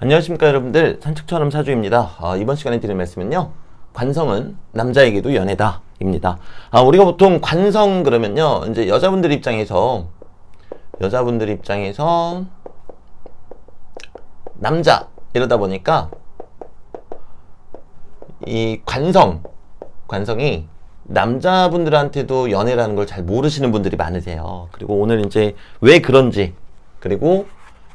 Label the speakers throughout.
Speaker 1: 안녕하십니까 여러분들 산책처럼 사주입니다. 아, 이번 시간에 드릴 말씀은요. 관성은 남자에게도 연애다 입니다. 아, 우리가 보통 관성 그러면요. 이제 여자분들 입장에서 여자분들 입장에서 남자 이러다 보니까 이 관성 관성이 남자분들한테도 연애라는 걸 잘 모르시는 분들이 많으세요. 그리고 오늘 이제 왜 그런지 그리고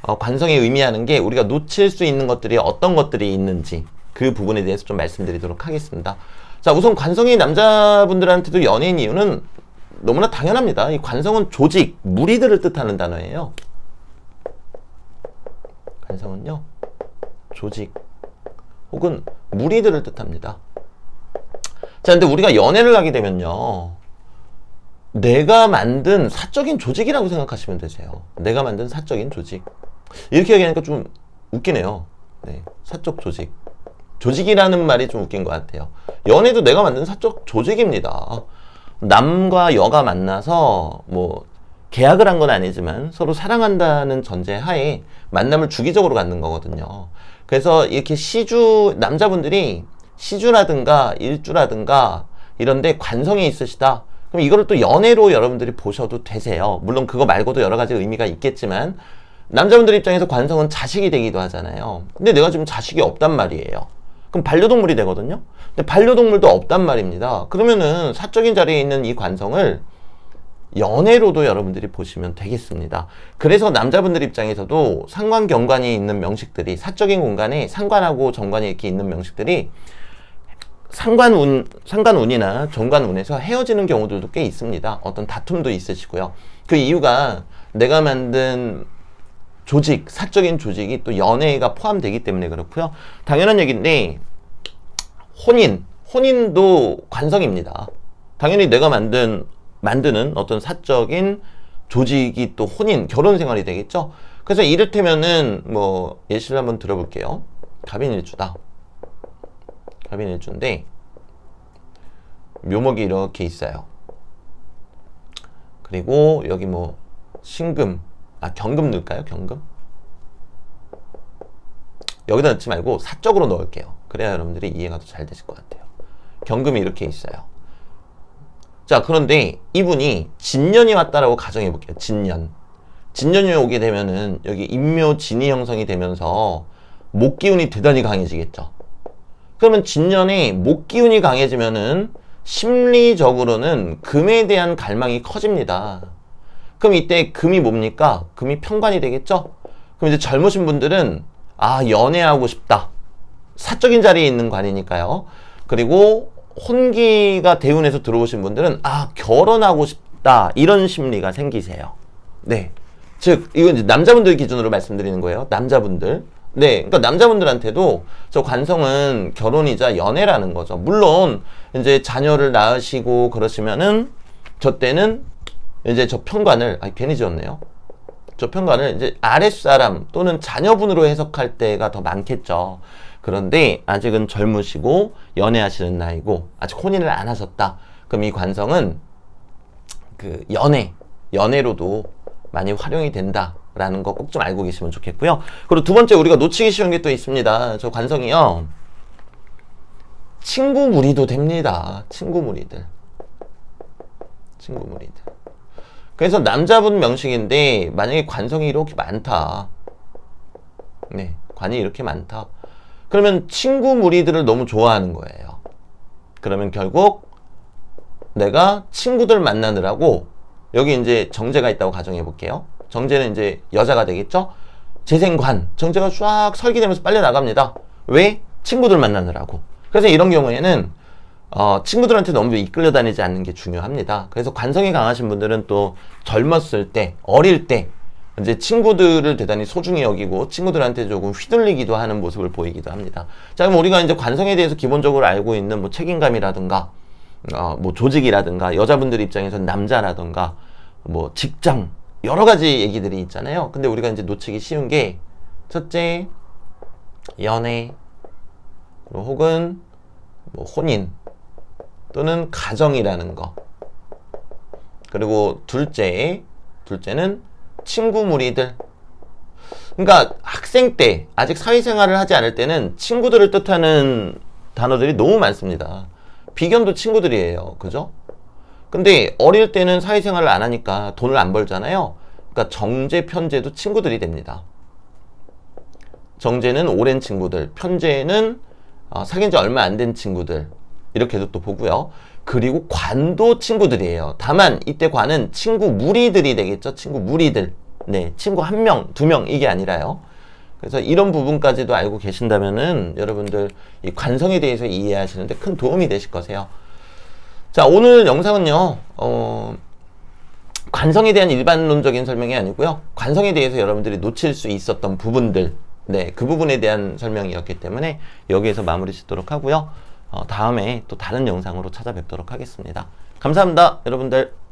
Speaker 1: 어, 관성이 의미하는 게 우리가 놓칠 수 있는 것들이 어떤 것들이 있는지 그 부분에 대해서 좀 말씀드리도록 하겠습니다. 자, 우선 관성이 남자분들한테도 연예인 이유는 너무나 당연합니다. 이 관성은 조직, 무리들을 뜻하는 단어예요. 관성은요, 조직 혹은 무리들을 뜻합니다. 자, 근데 우리가 연애를 하게 되면요. 내가 만든 사적인 조직이라고 생각하시면 되세요. 내가 만든 사적인 조직. 이렇게 얘기하니까 좀 웃기네요. 네. 사적 조직. 조직이라는 말이 좀 웃긴 것 같아요. 연애도 내가 만든 사적 조직입니다. 남과 여가 만나서 뭐 계약을 한 건 아니지만 서로 사랑한다는 전제 하에 만남을 주기적으로 갖는 거거든요. 그래서 이렇게 시주 남자분들이 시주라든가 일주라든가 이런데 관성이 있으시다. 그럼 이거를 또 연애로 여러분들이 보셔도 되세요. 물론 그거 말고도 여러 가지 의미가 있겠지만 남자분들 입장에서 관성은 자식이 되기도 하잖아요. 근데 내가 지금 자식이 없단 말이에요. 그럼 반려동물이 되거든요. 근데 반려동물도 없단 말입니다. 그러면은 사적인 자리에 있는 이 관성을 연애로도 여러분들이 보시면 되겠습니다. 그래서 남자분들 입장에서도 상관 경관이 있는 명식들이 사적인 공간에 상관하고 정관이 이렇게 있는 명식들이 상관운 상관운이나 정관운에서 헤어지는 경우들도 꽤 있습니다. 어떤 다툼도 있으시고요. 그 이유가 내가 만든 조직, 사적인 조직이 또 연애가 포함되기 때문에 그렇고요. 당연한 얘기인데 혼인, 혼인도 관성입니다. 당연히 내가 만든 만드는 어떤 사적인 조직이 또 혼인, 결혼 생활이 되겠죠. 그래서 이를테면은 뭐 예시를 한번 들어볼게요. 갑인일주다. 갑인일주인데 묘목이 이렇게 있어요. 그리고 여기 뭐 신금, 아 경금 넣을까요? 경금? 여기다 넣지 말고 사적으로 넣을게요. 그래야 여러분들이 이해가 더 잘 되실 것 같아요. 경금이 이렇게 있어요. 자, 그런데 이분이 진년이 왔다라고 가정해 볼게요. 진년. 진년이 오게 되면은 여기 인묘 진이 형성이 되면서 목 기운이 대단히 강해지겠죠. 그러면 진년에 목 기운이 강해지면은 심리적으로는 금에 대한 갈망이 커집니다. 그럼 이때 금이 뭡니까? 금이 평관이 되겠죠? 그럼 이제 젊으신 분들은 아, 연애하고 싶다. 사적인 자리에 있는 관이니까요. 그리고 혼기가 대운에서 들어오신 분들은 아, 결혼하고 싶다. 이런 심리가 생기세요. 네. 즉, 이건 이제 남자분들 기준으로 말씀드리는 거예요. 남자분들. 네. 그러니까 남자분들한테도 저 관성은 결혼이자 연애라는 거죠. 물론 이제 자녀를 낳으시고 그러시면은 저 때는 이제 저 편관을 아 괜히 지었네요. 저 편관을 이제 아랫사람 또는 자녀분으로 해석할 때가 더 많겠죠. 그런데 아직은 젊으시고 연애하시는 나이고 아직 혼인을 안 하셨다. 그럼 이 관성은 그 연애, 연애로도 많이 활용이 된다라는 거 꼭 좀 알고 계시면 좋겠고요. 그리고 두 번째 우리가 놓치기 쉬운 게 또 있습니다. 저 관성이요. 친구 무리도 됩니다. 친구 무리들. 친구 무리들. 그래서 남자분 명식인데 만약에 관성이 이렇게 많다. 네, 관이 이렇게 많다. 그러면 친구 무리들을 너무 좋아하는 거예요. 그러면 결국 내가 친구들 만나느라고 여기 이제 정제가 있다고 가정해 볼게요. 정제는 이제 여자가 되겠죠? 재생관, 정제가 쫙 설기되면서 빨려 나갑니다. 왜? 친구들 만나느라고. 그래서 이런 경우에는 어, 친구들한테 너무 이끌려 다니지 않는 게 중요합니다. 그래서 관성이 강하신 분들은 또 젊었을 때, 어릴 때, 이제 친구들을 대단히 소중히 여기고 친구들한테 조금 휘둘리기도 하는 모습을 보이기도 합니다. 자, 그럼 우리가 이제 관성에 대해서 기본적으로 알고 있는 뭐 책임감이라든가, 어, 뭐 조직이라든가, 여자분들 입장에서는 남자라든가, 뭐 직장, 여러 가지 얘기들이 있잖아요. 근데 우리가 이제 놓치기 쉬운 게, 첫째, 연애, 혹은 뭐 혼인, 또는 가정이라는 거. 그리고 둘째, 둘째는 친구 무리들. 그러니까 학생 때 아직 사회생활을 하지 않을 때는 친구들을 뜻하는 단어들이 너무 많습니다. 비견도 친구들이에요. 그죠? 근데 어릴 때는 사회생활을 안 하니까 돈을 안 벌잖아요. 그러니까 정제, 편제도 친구들이 됩니다. 정제는 오랜 친구들, 편제는 어, 사귄 지 얼마 안 된 친구들 이렇게도 또 보고요. 그리고 관도 친구들이에요. 다만 이때 관은 친구 무리들이 되겠죠. 친구 무리들. 네, 친구 한 명, 두 명 이게 아니라요. 그래서 이런 부분까지도 알고 계신다면은 여러분들 이 관성에 대해서 이해하시는데 큰 도움이 되실 거세요. 자, 오늘 영상은요. 어, 관성에 대한 일반론적인 설명이 아니고요. 관성에 대해서 여러분들이 놓칠 수 있었던 부분들, 네, 그 부분에 대한 설명이었기 때문에 여기에서 마무리 짓도록 하고요. 어, 다음에 또 다른 영상으로 찾아뵙도록 하겠습니다. 감사합니다, 여러분들.